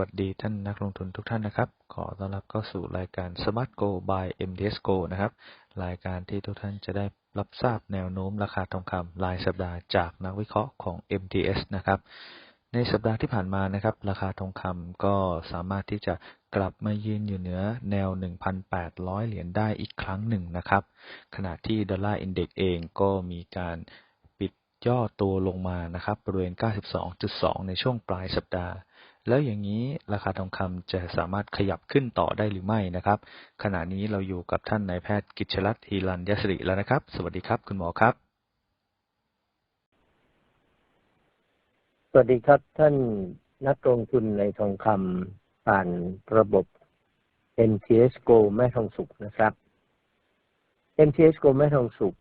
วัสดีท่านนักลงทุนทุกท่านนะครับ ขอต้อนรับเข้าสู่รายการ Smart Go by MTS Go นะครับ รายการที่ทุกท่านจะได้รับทราบแนวโน้มราคาทองคำรายสัปดาห์จากนักวิเคราะห์ของ MTS นะครับ ในสัปดาห์ที่ผ่านมานะครับ ราคาทองคำก็สามารถที่จะกลับมายืนอยู่เหนือแนว 1,800 เหรียญได้อีกครั้งหนึ่งนะครับ ขณะที่ดอลลาร์อินเด็กซ์เองก็มีการปิดย่อตัวลงมานะครับบริเวณ 92.2 ในช่วงปลายสัปดาห์ แล้วอย่างนี้ราคาทองคำจะสามารถขยับขึ้นต่อได้หรือไม่นะครับ ขณะนี้เราอยู่กับท่านนายแพทย์กิจชลัตน์ฮีรันยศริแล้วนะครับ สวัสดีครับ คุณหมอครับ สวัสดีครับท่านนักลงทุนในทองคำผ่านระบบ MTS Go แม่ทองสุขนะครับ MTS Go แม่ทองสุข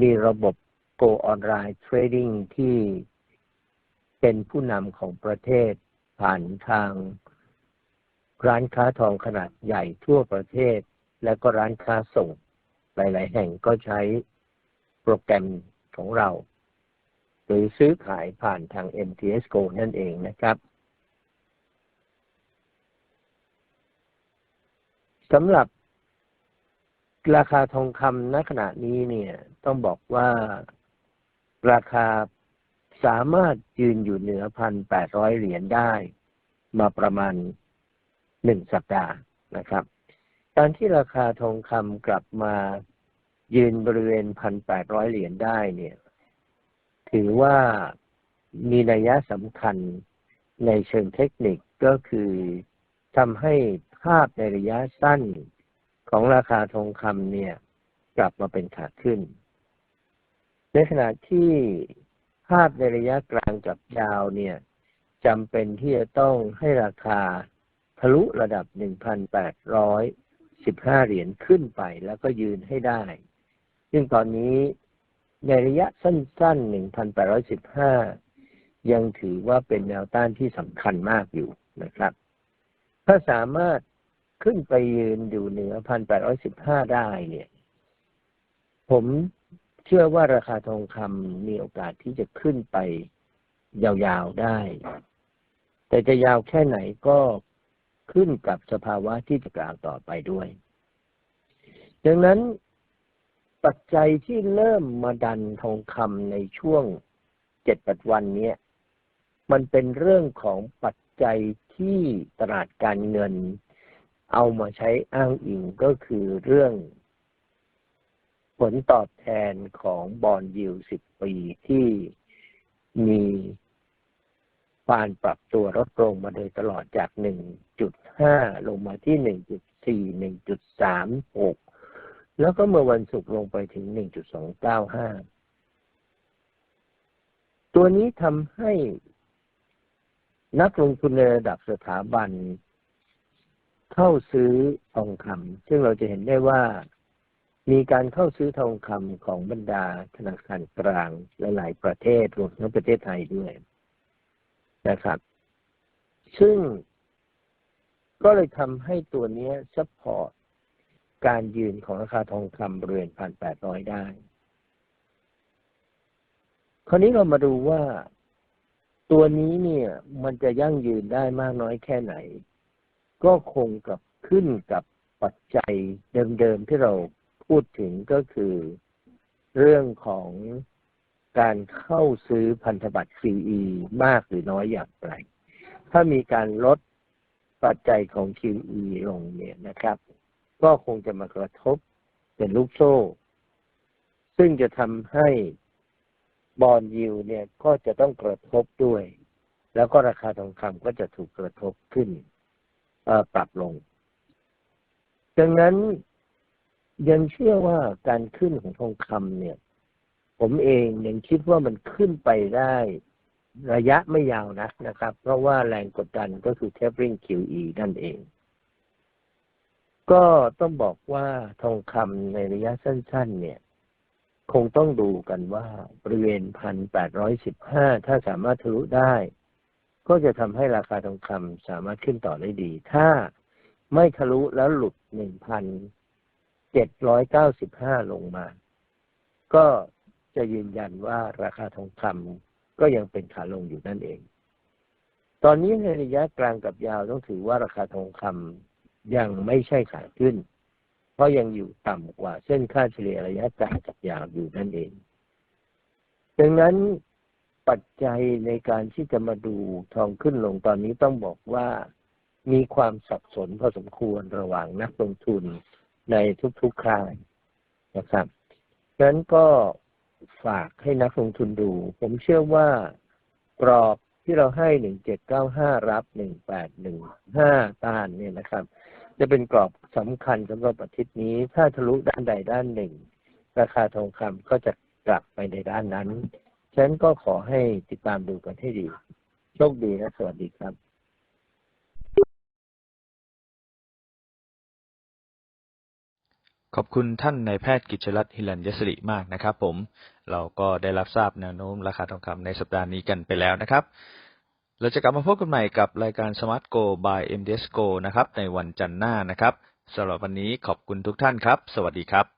มีระบบ Go Online Trading ที่เป็นผู้นำของประเทศ ผ่านทาง ร้านค้าทองขนาดใหญ่ทั่วประเทศ และก็ร้านค้าส่ง หลาย ๆ แห่งก็ใช้โปรแกรมของเรา หรือซื้อขายผ่านทาง MTS Go นั่นเองนะครับสำหรับราคาทองคำณขณะนี้เนี่ยต้องบอกว่าราคา สามารถยืนอยู่เหนือพันแปดร้อยเหรียญได้ มาประมาณหนึ่งสัปดาห์นะครับ การที่ราคาทองคำกลับมายืนบริเวณพันแปดร้อยเหรียญได้เนี่ย ถือว่ามีนัยะสำคัญในเชิงเทคนิคก็คือทำให้ภาพในระยะสั้นของราคาทองคำเนี่ย กลับมาเป็นขาขึ้น ในขณะที่ ภาพในระยะกลางกับยาวเนี่ยจำเป็นที่จะต้องให้ราคาทะลุระดับ 1,815 เหรียญขึ้นไปแล้วก็ยืนให้ได้ ซึ่งตอนนี้ในระยะสั้นๆ 1,815 ยังถือว่าเป็นแนวต้านที่สำคัญมากอยู่นะครับ ถ้าสามารถขึ้นไปยืนอยู่เหนือ 1,815 ได้เนี่ย ผม เชื่อว่าราคาทองคำมีโอกาสที่จะขึ้นไปยาวๆได้ แต่จะยาวแค่ไหนก็ขึ้นกับสภาวะที่จะกล่าวต่อไปด้วย ดังนั้นปัจจัยที่เริ่มมาดันทองคำในช่วงเจ็ดปัจวันนี้มันเป็นเรื่องของปัจจัยที่ตลาดการเงิน เอามาใช้อ้างอิงก็คือเรื่อง ผลตอบแทนของบอลยิวสิบปีที่มีการปรับตัวลดลงมาโดยตลอดจาก 1.5 ลงมาที่ 1.4 1.36 แล้วก็เมื่อวันศุกร์ลงไปถึง 1.295 ตัวนี้ทำให้นักลงทุนในระดับสถาบัน เข้าซื้อทองคำซึ่งเราจะเห็นได้ว่า มีการเข้าซื้อทองคำของบรรดาธนาคารกลางลหลาย ๆ ประเทศรวมทั้งประเทศไทยด้วยนะครับ ซึ่งก็เลยทำให้ตัวนี้ซัพพอร์ตการยืนของราคาทองคำบริเวณพันแปดร้อยได้ คราวนี้เรามาดูว่าตัวนี้เนี่ย มันจะยั่งยืนได้มากน้อยแค่ไหน ก็คงกับขึ้นกับปัจจัยเดิมๆที่เรา พูดถึงก็คือเรื่องของการเข้าซื้อพันธบัตร QE มากหรือน้อยอย่างไร ถ้ามีการลดปัจจัยของ QE ลงเนี่ยนะครับ ก็คงจะมากระทบเป็นลูกโซ่ ซึ่งจะทำให้บอลยิวเนี่ยก็จะต้องกระทบด้วย แล้วก็ราคาทองคำก็จะถูกกระทบขึ้นปรับลง ดังนั้น ยังเชื่อว่าการขึ้นของทองคำเนี่ย ผมเองยังคิดว่ามันขึ้นไปได้ระยะไม่ยาวนะนะครับ เพราะว่าแรงกดดันก็คือ tapering QE นั่นเอง ก็ต้องบอกว่าทองคำในระยะสั้น ๆ เนี่ย คงต้องดูกันว่าบริเวณพันแปดร้อยสิบห้าถ้าสามารถทะลุได้ ก็จะทำให้ราคาทองคำสามารถขึ้นต่อได้ดี ถ้าไม่ทะลุแล้วหลุดหนึ่งพัน จ็ดร้อยเก้าสิบห้าลงมา ก็จะยืนยันว่าราคาทองคำก็ยังเป็นขาลงอยู่นั่นเอง ตอนนี้ในระยะกลางกับยาวต้องถือว่าราคาทองคำยังไม่ใช่ขาขึ้น เพราะยังอยู่ต่ำกว่าเส้นค่าเฉลี่ยระยะกลางกับยาวอยู่นั่นเอง ดังนั้นปัจจัยในการที่จะมาดูทองขึ้นลงตอนนี้ต้องบอกว่ามีความสับสนพอสมควรระหว่างนักลงทุน ในทุกๆครายนะครับดังนั้นก็ฝากให้นักลงทุนดู ผมเชื่อว่ากรอบที่เราให้หนึ่งเจ็ดเก้าห้ารับหนึ่งแปดหนึ่งห้าต้านเนี่ยนะครับ จะเป็นกรอบสำคัญสำหรับอาทิตย์นี้ ถ้าทะลุด้านใดด้านหนึ่ง ราคาทองคำก็จะกลับไปในด้านนั้น ฉะนั้นก็ขอให้ติดตามดูกันให้ดี โชคดีนะ สวัสดีครับ ขอบคุณท่านนายแพทย์กิจรัตน์ฮิลันยศริมากนะครับ ผม เราก็ได้รับทราบแนวโน้มราคาทองคำในสัปดาห์นี้กันไปแล้วนะครับ เราจะกลับมาพบกันใหม่กับรายการ Smart Go by MDS Go นะครับ ในวันจันทร์หน้านะครับสำหรับวันนี้ขอบคุณทุกท่านครับ สวัสดีครับ